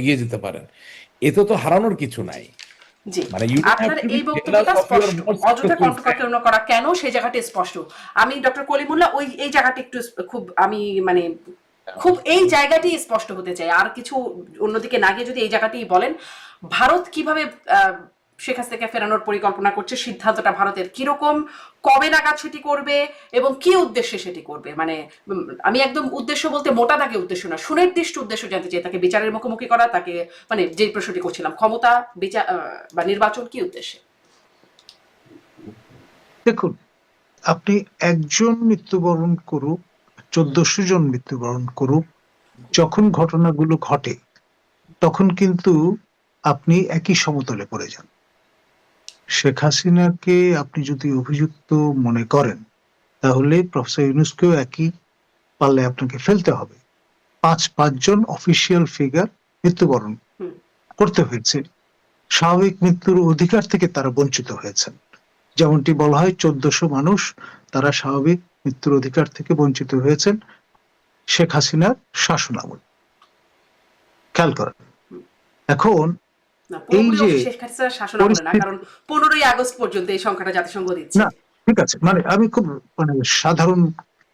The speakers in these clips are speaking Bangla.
এগিয়ে যেতে পারেন। এতে তো হারানোর কিছু নাই। মানে এই বক্তব্যটা স্পষ্ট। অযথা করা কেন সেই জায়গাটা স্পষ্ট। আমি ডক্টর কলিমুল্লাহ ওই এই জায়গাটা একটু খুব আমি মানে খুব এই জায়গাটি স্পষ্ট হতে চাই। আর কিছু অন্যদিকে না গিয়ে যদি এই জায়গাটি বলেন ভারত কীভাবে আহ, শেখ হাসিনাকে ফেরানোর পরিকল্পনা করছে, সিদ্ধান্তটা ভারতের কীরকম, কবে নাগাদ সেটি করবে এবং কি উদ্দেশ্যে সেটি করবে? মানে আমি একদম উদ্দেশ্য বলতে মোটা তাকে উদ্দেশ্য না, সুনির্দিষ্ট উদ্দেশ্য জানতে চাই, তাকে বিচারের মুখোমুখি করা, তাকে মানে যে প্রশ্নটি করছিলাম, ক্ষমতা, বিচার বা নির্বাচন কি উদ্দেশ্যে? দেখুন, আপনি একজন মৃত্যুবরণ করুক, চোদ্দশো জন মৃত্যুবরণ করুক, যখন ঘটনাগুলো ঘটে, তখন কিন্তু আপনি একই সমতলে পড়ে যান। শেখ হাসিনাকে আপনি যদি অভিযুক্ত মনে করেন তাহলে প্রফেসর ইউনুসকেও একই পাল্লে আপনাকে ফেলতে হবে। পাঁচ পাঁচজন অফিসিয়াল ফিগার মৃত্যুবরণ করতে হয়েছে। স্বাভাবিক মৃত্যুর অধিকার থেকে তারা বঞ্চিত হয়েছেন। যেমনটি বলা হয় চোদ্দশো মানুষ তারা স্বাভাবিক মৃত্যুর অধিকার থেকে বঞ্চিত হয়েছেন শেখ হাসিনার শাসনামল। খেয়াল করেন। এখন এই যে শাসন আমলে না কারণ পনেরোই আগস্ট পর্যন্ত এই সংখ্যাটা জাতিসংঘ দিচ্ছে। না ঠিক আছে। মানে আমি খুব মানে সাধারণ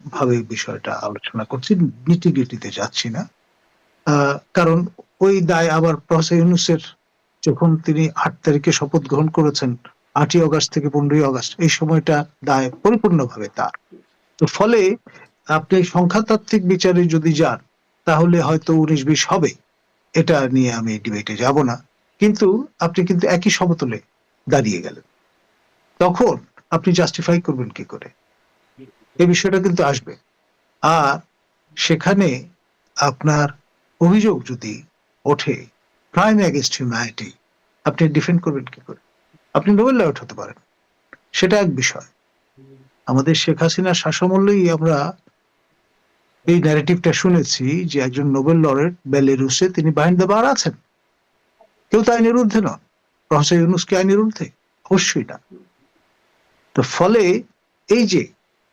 ভাবে বিষয়টা আলোচনা করছি যাচ্ছি না। কারণ ওই দায় আবার প্রফেসর ইউনুসের যখন তিনি আট তারিখে শপথ গ্রহণ করেছেন আটই অগস্ট থেকে পনেরোই অগস্ট এই সময়টা দায় পরিপূর্ণভাবে তার। তো ফলে আপনি সংখ্যাতাত্ত্বিক বিচারে যদি যান তাহলে হয়তো উনিশ বিশ হবে। এটা নিয়ে আমি ডিবেটে যাব না। কিন্তু আপনি কিন্তু একই সমতলে দাঁড়িয়ে গেলেন। তখন আপনি জাস্টিফাই করবেন কি করে? এই বিষয়টা কিন্তু আসবে। আর সেখানে আপনার অভিযোগ যদি ওঠে ক্রাইম অ্যাগেন্স্ট হিউম্যানিটি আপনি ডিফেন্ড করবেন কি করে? আপনি নোবেল লয়েট হতে পারেন। সেটা এক বিষয়। আমাদের শেখ হাসিনার শাসমল্যই আমরা এই ন্যারেটিভটা শুনেছি যে একজন নোবেল লরেট বেলেরুসে তিনি বাহিনী বার আছেন। কেউ তো আইনের ঊর্ধ্বে নন। প্রফেসর ইউনুস কি আইনের ঊর্ধ্বে অবশ্যই না। তো ফলে এই যে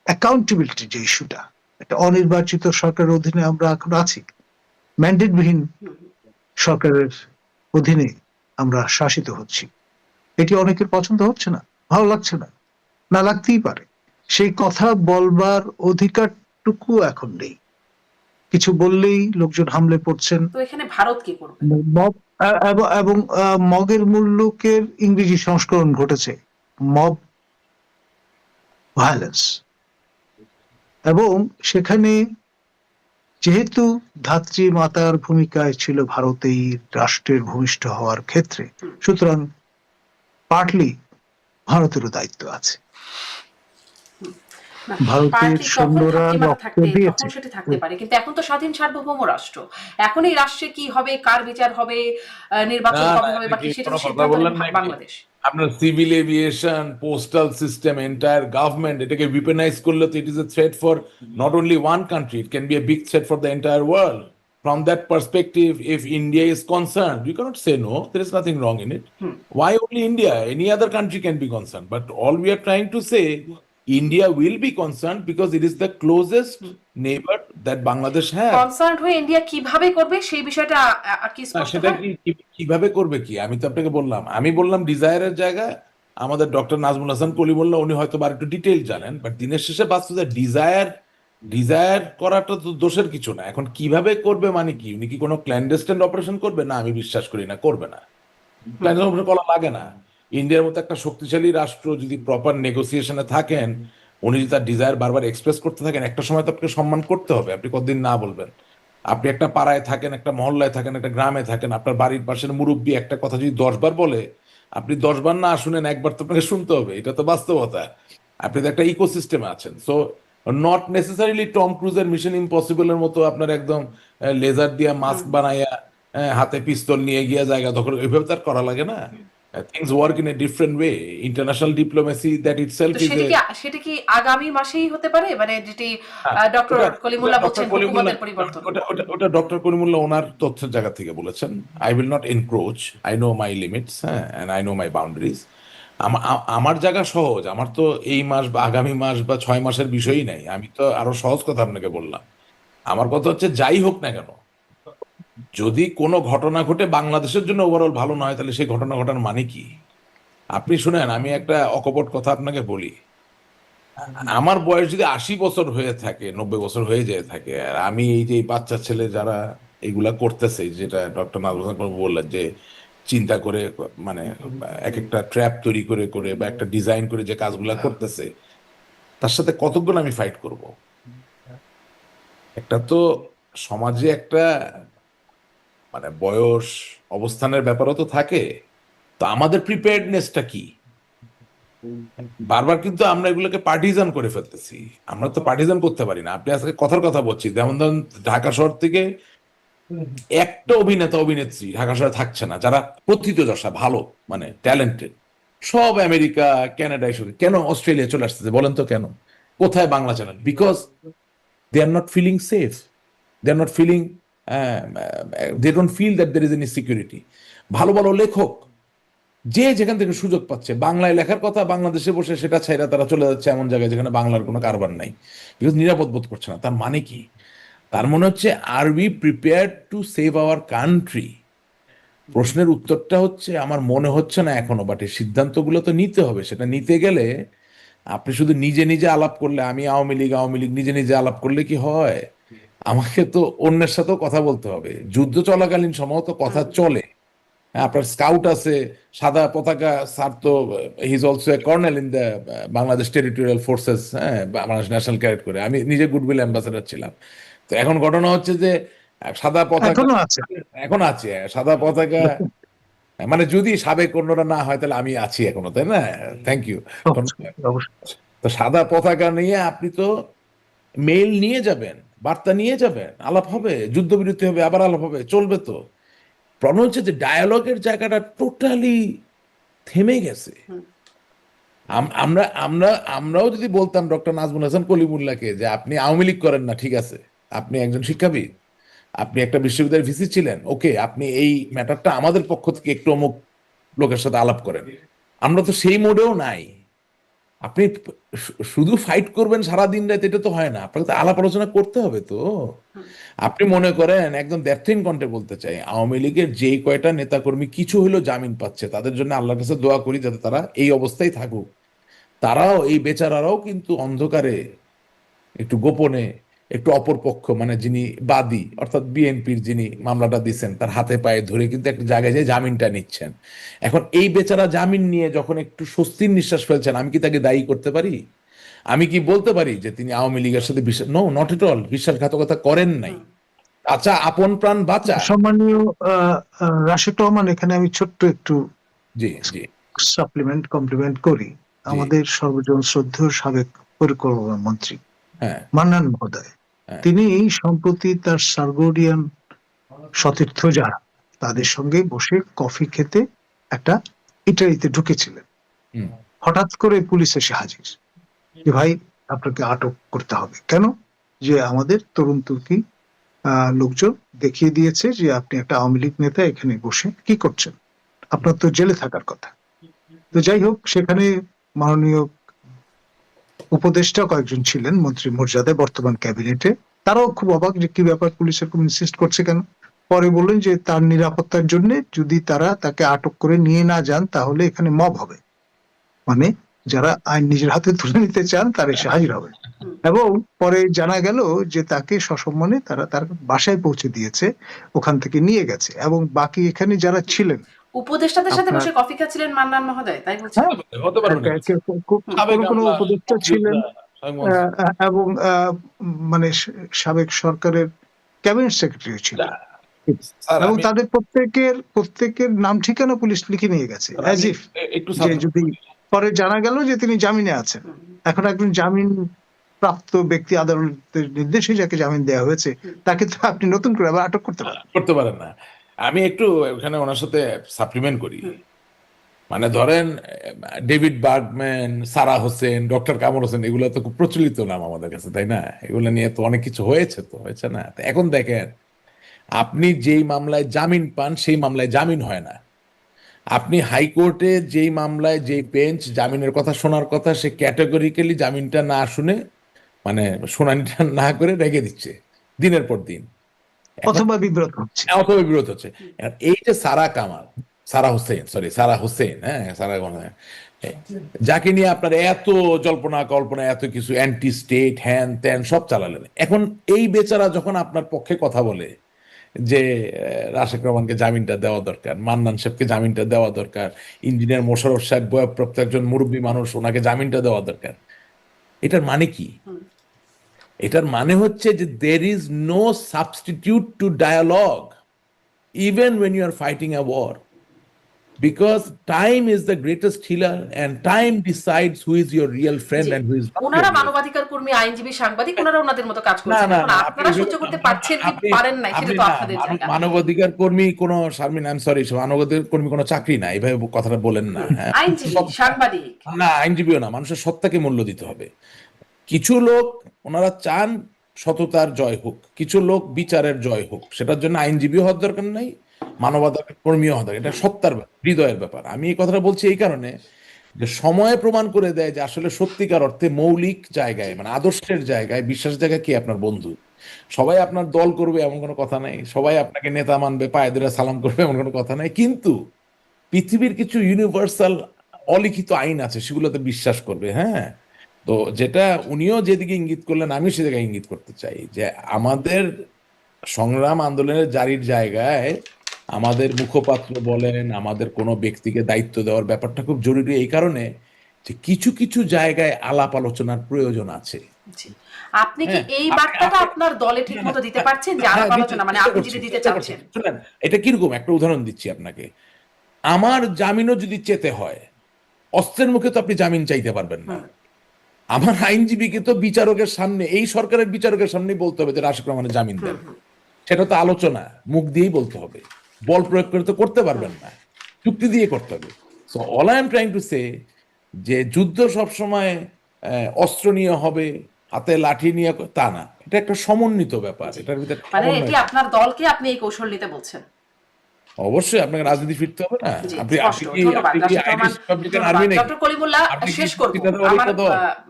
অ্যাকাউন্টেবিলিটি যে ইস্যুটা একটা অনির্বাচিত সরকারের অধীনে আমরা এখন আছি ম্যান্ডেটবিহীন সরকারের অধীনে আমরা শাসিত হচ্ছি এটি অনেকের পছন্দ হচ্ছে না ভালো লাগছে না না লাগতেই পারে। সেই কথা বলবার অধিকারটুকু এখন নেই। কিছু বললেই লোকজন হামলে পড়ছেন। তো এখানে ভারত কি করবে? মব এবং- মগের মুল্লুকের ইংরেজি সংস্করণ ঘটেছে। মব ভায়োলেন্স এবং সেখানে যেহেতু ধাত্রী মাতার ভূমিকায় ছিল ভারতেই রাষ্ট্রের ভূমিষ্ঠ হওয়ার ক্ষেত্রে, সুতরাং পার্টলি ভারতেরও দায়িত্ব আছে। ভারতের সৈন্যরা রক্ত দিয়েছে। সেটি থাকতে পারে কিন্তু এখন তো স্বাধীন সার্বভৌম রাষ্ট্র এখন এই রাষ্ট্রে কি হবে কার বিচার হবে নির্বাচন কবে হবে বা কি সেটা? বাংলাদেশ আপনার civil aviation postal system entire government এটাকে উইপেনাইজ করলে তো it is a threat for not only one country it can be a big threat for the entire world from that perspective if India is concern you cannot say no there is nothing wrong in it Hmm. why only India? Any other country can be concerned. But all we are trying to say, India will be concerned because it is the closest neighbor that Bangladesh has. Concern হয়ে ইন্ডিয়া কীভাবে করবে সেই বিষয়টা কি স্পষ্ট সেটা? কি কীভাবে করবে কি? আমি তো আপনাকে বললাম। আমি বললাম ডিজায়ারের জায়গায় আমাদের ডক্টর নাজমুল হাসান কলিমুল্লাহ উনি হয়তো আর একটু ডিটেল জানেন বাট দিনের শেষে বাস্তবে ডিজায়ার ডিজায়ার করাটা তো দোষের কিছু না। এখন কীভাবে করবে মানে কি? উনি কি কোনো ক্ল্যান্ডেস্টেন্ট অপারেশন করবে? না আমি বিশ্বাস করি না করবে না। ক্ল্যান্ডেস্টেন্ট অপারেশন করা লাগে না। ইন্ডিয়ার মতো একটা শক্তিশালী রাষ্ট্র যদি প্রপার নেগোসিয়েশনে থাকেন উনি যদি তার ডিজায়ার বারবার এক্সপ্রেস করতে থাকেন একটা সময় তো আপনাকে সম্মান করতে হবে আপনি কতদিন না বলবেন। আপনি একটা পাড়ায় থাকেন একটা মহল্লায় থাকেন একটা গ্রামে থাকেন আপনার বাড়ির পাশের মুরব্বী একটা কথা যদি দশবার বলে আপনি দশবার না শুনেন একবার তো আপনাকে শুনতে হবে এটা তো বাস্তবতা। আপনি তো একটা ইকোসিস্টেমে আছেন সো নট নেসেসারিলি টম ক্রুজের মিশন ইম্পসিবলের মতো আপনার একদম লেজার দিয়া মাস্ক বানাইয়া হাতে পিস্তল নিয়ে গিয়ে জায়গা দখল এইভাবে তার করা লাগে না। Things work in a different way international diplomacy that itself তো ইজ সেটা কি আগামী মাসেই হতে পারে? মানে যেটি ডক্টর ওটা- কলিমুল্লাহ বলছেন হুকুমতের পরিবর্তন। ওটা- ওটা- ওটা ডক্টর কলিমুল্লাহ ওনার তথ্যের জায়গা থেকে বলেছেন। I will not encroach I know my limits হ্যাঁ and I know my boundaries আমার জায়গা সহজ। আমার তো এই মাস বা আগামী মাস বা ছয় মাসের বিষয়ই নাই। আমি তো আরও সহজ কথা আপনাকে বললাম। আমার কথা হচ্ছে যাই হোক না কেন যদি কোনো ঘটনা ঘটে বাংলাদেশের জন্য ওভারঅল ভালো নয় তাহলে সেই ঘটনা ঘটার মানে কি? আপনি শুনেন আমি একটা অকপট কথা আপনাকে বলি। আমার বয়স যদি আশি বছর হয়ে থাকে নব্বই বছর হয়ে যায় থাকে আর আমি এই যে বাচ্চা ছেলে যারা এগুলা করতেছে যেটা ডক্টর নাজমুল বললেন যে চিন্তা করে মানে এক একটা ট্র্যাপ তৈরি করে করে বা একটা ডিজাইন করে যে কাজগুলা করতেছে তার সাথে কতগুলো আমি ফাইট করব? একটা তো সমাজে একটা মানে বয়স, অবস্থানের ব্যাপারও তো থাকে। তো আমাদের প্রিপেয়ার্ডনেসটা কি? বারবার কিন্তু আমরা এগুলোকে পার্টিজান করে ফেলতেছি। আমরা তো পার্টিজান করতে পারি না। আপনি আজকে কথার কথা বলছি যেমন ধরুন, ঢাকা শহর থেকে একটা অভিনেতা, অভিনেত্রী ঢাকা শহরে থাকছে না, যারা প্রথিতযশা ভালো মানে ট্যালেন্টেড সব আমেরিকা, কানাডা এসব কেন অস্ট্রেলিয়া চলে আসতেছে, বলেন তো কেন? কোথায় Bangla channel because they are not feeling safe they are not feeling they don't feel that there is any security ভালো ভালো লেখক, যে যেখান থেকে সুযোগ পাচ্ছে, বাংলায় লেখার কথা বাংলাদেশে বসে সেটা ছাইরা তারা চলে যাচ্ছে এমন জায়গায় যেখানে বাংলার কোনো কারবার নাই। বিকজ নিরাপদ বোধ করছে না। তার মানে কি? তার মনে হচ্ছে are we prepare to save our country প্রশ্নের উত্তরটা হচ্ছে, আমার মনে হচ্ছে না এখনও বাট এই সিদ্ধান্তগুলো তো নিতে হবে। সেটা নিতে গেলে আপনি শুধু নিজে নিজে আলাপ করলে, আমি আওয়ামী লীগ আওয়ামী লীগ নিজে নিজে আলাপ করলে কি হয়? আমাকে তো অন্যের সাথেও কথা বলতে হবে। যুদ্ধ চলাকালীন সময় কথা চলে। হ্যাঁ, আপনার স্কাউট আছে সাদা পতাকা স্যার তো he is also a colonel in the Bangladesh territorial forces হ্যাঁ বাংলাদেশ ন্যাশনাল ক্যারেট করে। আমি নিজে গুডউইল অ্যাম্বাসেডার ছিলাম। তো এখন ঘটনা হচ্ছে যে সাদা পতাকা আছে। এখন আছে সাদা পতাকা মানে যদি সাবেক অন্যরা না হয় তাহলে আমি আছি এখনও তাই না? থ্যাংক ইউ তো সাদা পতাকা নিয়ে আপনি তো মেইল নিয়ে যাবেন। বার্তা নিয়ে যাবেন আলাপ হবে যুদ্ধবিরতি হবে আবার আলাপ হবে চলবে তো। প্রবলেম হচ্ছে যে ডায়ালগের জায়গাটা টোটালি থেমে গেছে। আমরা আমরা আমরাও যদি বলতাম ডক্টর নাজমুল হাসান কলিমুল্লাহকে যে আপনি আওয়ামী লীগ করেন না ঠিক আছে আপনি একজন শিক্ষাবিদ আপনি একটা বিশ্ববিদ্যালয়ের ভিসি ছিলেন ওকে আপনি এই ম্যাটারটা আমাদের পক্ষ থেকে একটু অমুক লোকের সাথে আলাপ করেন। আমরা তো সেই মোডেও নাই। আপনি শুধু ফাইট করবেন সারা দিন রাত এটা তো হয় না। আপনাকে তো আলাপ আলোচনা করতে হবে তো। আপনি মনে করেন একদম দ্যাথিন কণ্ঠে বলতে চাই আওয়ামী লীগের যেই কয়টা নেতাকর্মী কিছু হলেও জামিন পাচ্ছে তাদের জন্য আল্লাহর কাছে দোয়া করি যাতে তারা এই অবস্থায় থাকুক। তারাও এই বেচারারাও কিন্তু অন্ধকারে একটু গোপনে একটু অপরপক্ষ মানে যিনি বাদী অর্থাৎ বিএনপির যিনি মামলাটা দিচ্ছেন তার হাতে পায়ে ধরে কিন্তু একটা জায়গায় যে জামিনটা নিচ্ছেন। এখন এই বেচারা জামিন নিয়ে যখন একটু স্বস্তির নিঃশ্বাস ফেলছেন আমি কি তাকে দায়ী করতে পারি? আমি কি বলতে পারি যে তিনি আওয়ামী লীগের সাথে বিশ্বাস নো নট এট অল বিশ্বাসঘাতকতা করেন নাই। আচ্ছা আপন প্রাণ বাঁচা। সম্মানীয় রাশেদ রহমান এখানে আমি ছোট্ট একটু জি জি। সাপ্লিমেন্ট কমপ্লিমেন্ট করি। আমাদের সর্বজন শ্রদ্ধেয় সাবেক পরিকল্পনা মন্ত্রী। মান্নান মহোদয় হ্যাঁ। তিনি সম্প্রতি তার সার্গোডিয়ান সতীর্থ যারা তাদের সঙ্গে বসে কফি খেতে একটা ইটালিতে ঢুকেছিলেন। হঠাৎ করে পুলিশ এসে হাজির। যে ভাই আপনাকে আটক করতে হবে। কেন? যে আমাদের তরুণ তুর্কি আহ, লোকজন দেখিয়ে দিয়েছে যে আপনি একটা আওয়ামী লীগ নেতা এখানে বসে কি করছেন? আপনার তো জেলে থাকার কথা। তো যাই হোক সেখানে মাননীয় উপদেষ্টা কয়েকজন ছিলেন, মন্ত্রী মর্যাদায় বর্তমান ক্যাবিনেটে। তারাও খুব অবাক যে কি ব্যাপার পুলিশের খুব ইনসিস্ট করছে কেন? পরে বললেন যে তার নিরাপত্তার জন্য যদি তারা তাকে আটক করে নিয়ে না যান, তাহলে এখানে মব হবে। মানে যারা আইন নিজের হাতে তুলে নিতে চান, তার এসে হাজির হবে। এবং পরে জানা গেল যে তাকে সসম্মানে তারা তার বাসায় পৌঁছে দিয়েছে, ওখান থেকে নিয়ে গেছে। এবং বাকি এখানে যারা ছিলেন উপদেষ্টাদের সাথে বসে কফি খাচ্ছিলেন মান্নান মহোদয় তাই বলছেন হ্যাঁ। সাবেক কোন উপদেষ্টা ছিলেন। এবং মানে সাবেক সরকারের ক্যাবিনেট সেক্রেটারি ছিলেন। স্যার, এবং তাদের প্রত্যেকের প্রত্যেকের নাম ঠিকানা পুলিশ লিখে নিয়ে গেছে অ্যাজ ইফ যে যদি পরে জানা গেল যে তিনি জামিনে আছেন। এখন একজন জামিন প্রাপ্ত ব্যক্তি আদালতের নির্দেশে যাকে জামিন দেওয়া হয়েছে তাকে তো আপনি নতুন করে আবার আটক করতে পারেন। করতে পারেন না। আমি একটু ওখানে ওনার সাথে সাপ্লিমেন্ট করি। মানে ধরেন David Bergman Sara Hossain doctor Kamal Hossain এগুলো তো খুব প্রচলিত নাম আমাদের কাছে, তাই না? এগুলো নিয়ে তো অনেক কিছু হয়েছে তো, হয়েছে না? এখন দেখেন, আপনি যেই মামলায় জামিন পান, সেই মামলায় জামিন হয় না। আপনি হাইকোর্টে যেই মামলায় যেই বেঞ্চ জামিনের কথা শোনার কথা, সে ক্যাটাগরিক্যালি জামিনটা না শুনে মানে শুনানিটা না করে রেখে দিচ্ছে, দিনের পর দিন। অথবা বিব্রত হচ্ছে। অথবা বিরোধ হচ্ছে। এই যে সারা কামাল সারা হোসেন সরি সারা হোসেন হ্যাঁ সারা যাকে নিয়ে আপনার এত জল্পনা কল্পনা এত কিছু অ্যান্টি স্টেট হ্যান ত্যান সব চালালেন। এখন এই বেচারা যখন আপনার পক্ষে কথা বলে যে রাশেক রহমানকে জামিনটা দেওয়া দরকার মান্নান সাহেবকে জামিনটা দেওয়া দরকার ইঞ্জিনিয়ার মোশারফ সাহেব বয়প্রাপ্ত একজন মুরব্বী মানুষ ওনাকে জামিনটা দেওয়া দরকার এটার মানে কি। এটার মানে হচ্ছে যে there is no substitute to dialogue even when you are fighting a war. Because time is the greatest healer, and time decides who is your real friend জি। and who is not. ওনারা মানবাধিকার কর্মী আইনজীবী সাংবাদিক ওনারা ওনাদের মতো কাজ করছেন না আপনারা আপনি- সহ্য করতে পারছেন কি পারেন না সেটা তো আপনাদের মানব- জায়গা মানবাধিকার কর্মী কোন শারমিন আই সরি মানবাধিকার কর্মী কোনো চাকরি না এইভাবে কথাটা বলেন না হ্যাঁ। আইনজীবী সাংবাদিক না আইনজীবীও না মানুষের সত্তাকে মূল্য দিতে হবে কিছু লোক ওনারা চান সততার জয় হোক কিছু লোক বিচারের জয় হোক সেটার জন্য আইনজীবী হওয়ার দরকার নাই মানবাধিকার কর্মীও হওয়ার দরকার এটা সত্তার ব্যাপার, হৃদয়ের ব্যাপার। আমি এই কথাটা বলছি এই কারণে যে সময় প্রমাণ করে দেয় যে আসলে সত্যিকার অর্থে মৌলিক জায়গায় মানে আদর্শের জায়গায় বিশ্বাস জায়গায় কি আপনার বন্ধু? সবাই আপনার দল করবে এমন কোনো কথা নাই সবাই আপনাকে নেতা মানবে পায়ে সালাম করবে এমন কোনো কথা নাই কিন্তু পৃথিবীর কিছু ইউনিভার্সাল অলিখিত আইন আছে সেগুলোতে বিশ্বাস করবে হ্যাঁ? তো যেটা উনিও যেদিকে ইঙ্গিত করলেন আমি সেদিকে ইঙ্গিত করতে চাই যে আমাদের সংগ্রাম আন্দোলনের জারির জায়গায় আমাদের মুখপাত্র বলেন আমাদের কোনো ব্যক্তিকে দায়িত্ব দেওয়ার ব্যাপারটা খুব জরুরি এই কারণে যে কিছু কিছু জায়গায় আলাপ আলোচনার প্রয়োজন আছে। আপনি কি হ্যাঁ, এই বার্তাটা আপনার দলে ঠিক মতো দিতে পারছেন যে আলাপ হ্যাঁ, আলোচনা? মানে আপনি দিতে চাচ্ছেন। শুনেন, এটা কীরকম? একটা উদাহরণ দিচ্ছি আপনাকে। আমার জামিনও যদি চেতে হয় অস্ত্রের মুখে তো আপনি জামিন চাইতে পারবেন না। আমার আইনজীবীকে তো বিচারকের সামনে এই সরকারের বিচারকের সামনে বলতে হবে যে রাশিক রহমানের জামিন দেন। সেটা তো আলোচনা মুখ দিয়েই বলতে হবে। বল প্রয়োগ করে তো করতে পারবেন না চুক্তি দিয়ে করতে হবে। So all I am trying to say যে যুদ্ধ সবসময় অস্ত্র নিয়ে হবে হাতে লাঠি নিয়ে তা না। এটা একটা সমন্বিত ব্যাপার এটার ভিতরে মানে এটি আপনার দলকে আপনি এই কৌশল নিতে বলছেন? অবশ্যই আপনাকে রাজনীতি ফিরতে হবে না। আপনি ডক্টর কলিমুল্লাহ শেষ করব। আমার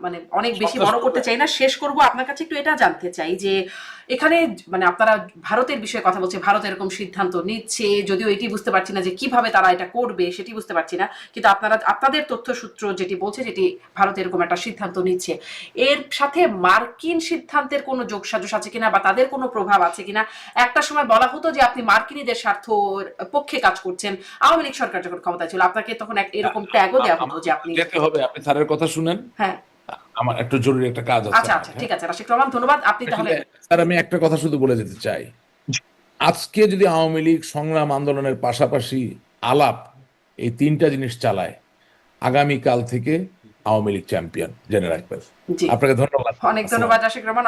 মানে অনেক বেশি বড় করতে চাই না শেষ করব। আপনার কাছে একটু এটা জানতে চাই যে এখানে মানে আপনারা ভারতের বিষয়ে কথা বলছে ভারত এরকম সিদ্ধান্ত নিচ্ছে যদিও এটি বুঝতে পারছি না যে কীভাবে তারা এটা করবে সেটি বুঝতে পারছি না। কিন্তু আপনারা আপনাদের তথ্য সূত্র যেটি বলছে যেটি ভারত এরকম একটা সিদ্ধান্ত নিচ্ছে এর সাথে মার্কিন সিদ্ধান্তের কোনো যোগসাজশ আছে কিনা বা তাদের কোনো প্রভাব আছে কিনা? একটা সময় বলা হতো যে আপনি মার্কিনীদের স্বার্থ পক্ষে কাজ করছেন আওয়ামী লীগ সরকার যখন ক্ষমতায় ছিল আপনাকে তখন এক এরকম ট্যাগও দেওয়া হতো যে আপনি যেতে হবে আপনি স্যারের কথা শুনেন। হ্যাঁ। আমার একটু জরুরি একটা কাজ আছে আচ্ছা আচ্ছা? ঠিক আছে রাশিক রহমান ধন্যবাদ। আপনি তাহলে স্যার আমি একটা কথা শুধু বলে যেতে চাই। আজকে যদি আওয়ামী লীগ সংগ্রাম আন্দোলনের পাশাপাশি আলাপ এই তিনটা জিনিস চালায় আগামী কাল থেকে আওয়ামী লীগ চ্যাম্পিয়ন জেনে রাখবেন। আপনাকে ধন্যবাদ। অনেক ধন্যবাদ রাশিক রহমান।